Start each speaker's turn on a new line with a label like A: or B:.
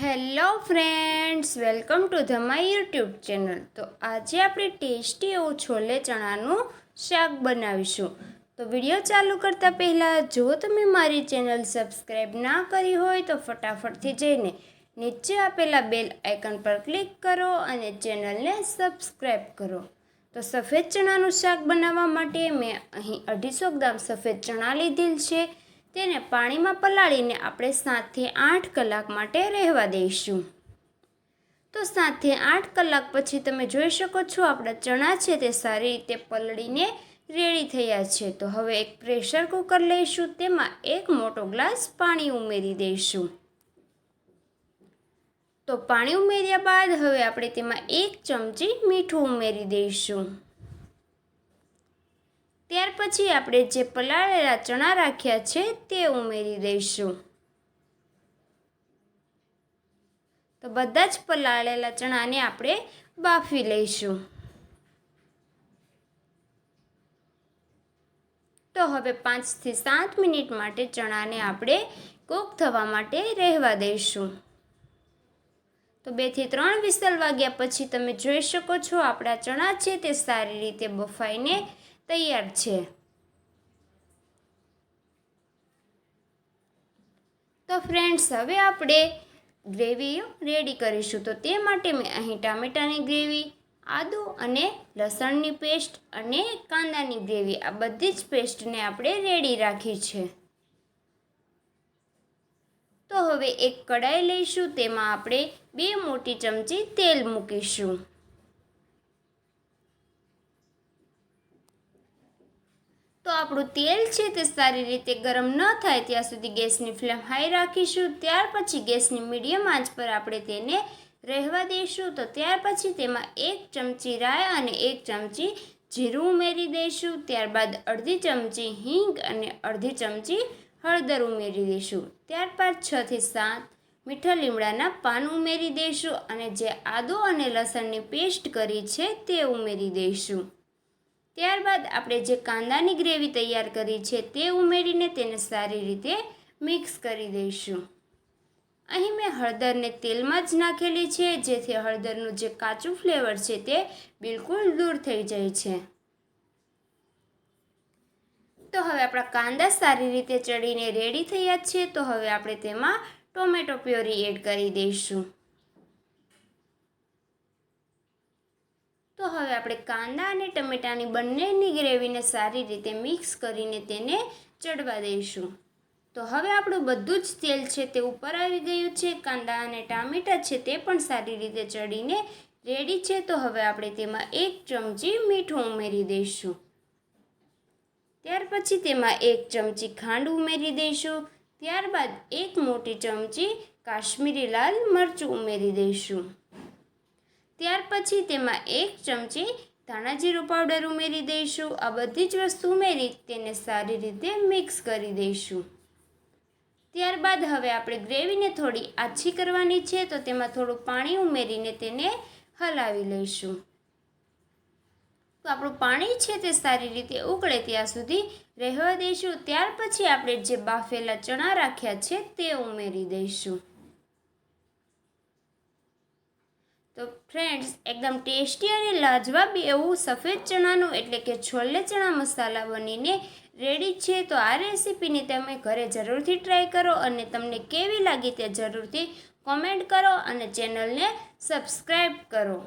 A: Hello friends, welcome to the my YouTube channel. તો આજે આપણે ટેસ્ટી એવું છોલે ચણાનું શાક બનાવીશું. તો વીડિયો ચાલુ કરતાં પહેલાં, જો તમે મારી ચેનલ સબસ્ક્રાઈબ ના કરી હોય, તો ફટાફટથી જઈને નીચે આપેલા બેલ આઇકન પર ક્લિક કરો અને ચેનલને સબસ્ક્રાઈબ કરો. તો સફેદ ચણાનું શાક બનાવવા માટે મેં અહીં અઢીસો ગ્રામ સફેદ ચણા લીધેલ છે. તેને પાણીમાં પલાળીને આપણે સાતથી આઠ કલાક માટે રહેવા દઈશું. તો સાતથી આઠ કલાક પછી તમે જોઈ શકો છો આપણા ચણા છે તે સારી રીતે પલળીને રેડી થયા છે. તો હવે એક પ્રેશર કુકર લઈશું, તેમાં એક મોટો ગ્લાસ પાણી ઉમેરી દઈશું. તો પાણી ઉમેર્યા બાદ હવે આપણે તેમાં એક ચમચી મીઠું ઉમેરી દઈશું. ત્યાર પછી આપણે જે પલાળેલા ચણા રાખ્યા છે તે ઉમેરી દઈશું. તો બધા જ પલાળેલા ચણાને આપણે બાફી લઈશું. તો હવે પાંચથી સાત મિનિટ માટે ચણાને આપણે કૂક થવા માટે રહેવા દઈશું. તો બેથી ત્રણ વિસલ વાગ્યા પછી તમે જોઈ શકો છો આપણા ચણા છે તે સારી રીતે બફાઈને તૈયાર છે. તો ફ્રેન્ડ્સ હવે આપણે ગ્રેવી રેડી કરીશું. તો તે માટે મેં અહીં ટામેટાની ગ્રેવી આદુ અને લસણની પેસ્ટ અને કાંદાની ગ્રેવી આ બધી જ પેસ્ટને આપણે રેડી રાખી છે. તો હવે એક કડાઈ લઈશું, તેમાં આપણે બે મોટી ચમચી તેલ મૂકીશું. તો આપણું તેલ છે તે સારી રીતે ગરમ ન થાય ત્યાં સુધી ગેસની ફ્લેમ હાઈ રાખીશું. ત્યાર પછી ગેસની મીડિયમ આંચ પર આપણે તેને રહેવા દઈશું. તો ત્યાર પછી તેમાં એક ચમચી રાય અને એક ચમચી જીરું ઉમેરી દઈશું. ત્યારબાદ અડધી ચમચી હિંગ અને અડધી ચમચી હળદર ઉમેરી દઈશું. ત્યારબાદ છથી સાત મીઠા લીમડાના પાન ઉમેરી દઈશું અને જે આદુ અને લસણની પેસ્ટ કરી છે તે ઉમેરી દઈશું. ત્યારબાદ આપણે જે કાંદાની ગ્રેવી તૈયાર કરી છે તે ઉમેરીને તેને સારી રીતે મિક્સ કરી દઈશું. અહીં મેં હળદરને તેલમાં જ નાખેલી છે, જેથી હળદરનું જે કાચું ફ્લેવર છે તે બિલકુલ દૂર થઈ જાય છે. તો હવે આપણા કાંદા સારી રીતે ચડીને રેડી થયા છે, તો હવે આપણે તેમાં ટોમેટો પ્યોરી એડ કરી દઈશું. તો હવે આપણે કાંદા અને ટમેટાની બંનેની ગ્રેવીને સારી રીતે મિક્સ કરીને તેને ચડવા દઈશું. તો હવે આપણું બધું જ તેલ છે તે ઉપર આવી ગયું છે. કાંદા અને ટામેટાં છે તે પણ સારી રીતે ચડીને રેડી છે. તો હવે આપણે તેમાં એક ચમચી મીઠું ઉમેરી દઈશું. ત્યાર પછી તેમાં એક ચમચી ખાંડ ઉમેરી દઈશું. ત્યારબાદ એક મોટી ચમચી કાશ્મીરી લાલ મરચું ઉમેરી દઈશું. ત્યાર પછી તેમાં એક ચમચી ધાણા જીરું પાવડર ઉમેરી દઈશું. આ બધી જ વસ્તુ ઉમેરી તેને સારી રીતે મિક્સ કરી દઈશું. ત્યારબાદ હવે આપણે ગ્રેવીને થોડી આછી કરવાની છે, તો તેમાં થોડું પાણી ઉમેરીને તેને હલાવી લઈશું. તો આપણું પાણી છે તે સારી રીતે ઉકળે ત્યાં સુધી રહેવા દઈશું. ત્યાર પછી આપણે જે બાફેલા ચણા રાખ્યા છે તે ઉમેરી દઈશું. તો ફ્રેન્ડ્સ એકદમ ટેસ્ટી અને લાજવાબી એવું સફેદ ચણાનું એટલે કે છોલે ચણા મસાલા બનીને રેડી છે, તો આ રેસીપીની તમે ઘરે જરૂરથી ટ્રાય કરો અને તમને કેવી લાગી તે જરૂરથી કોમેન્ટ કરો અને ચેનલને સબસ્ક્રાઈબ કરો.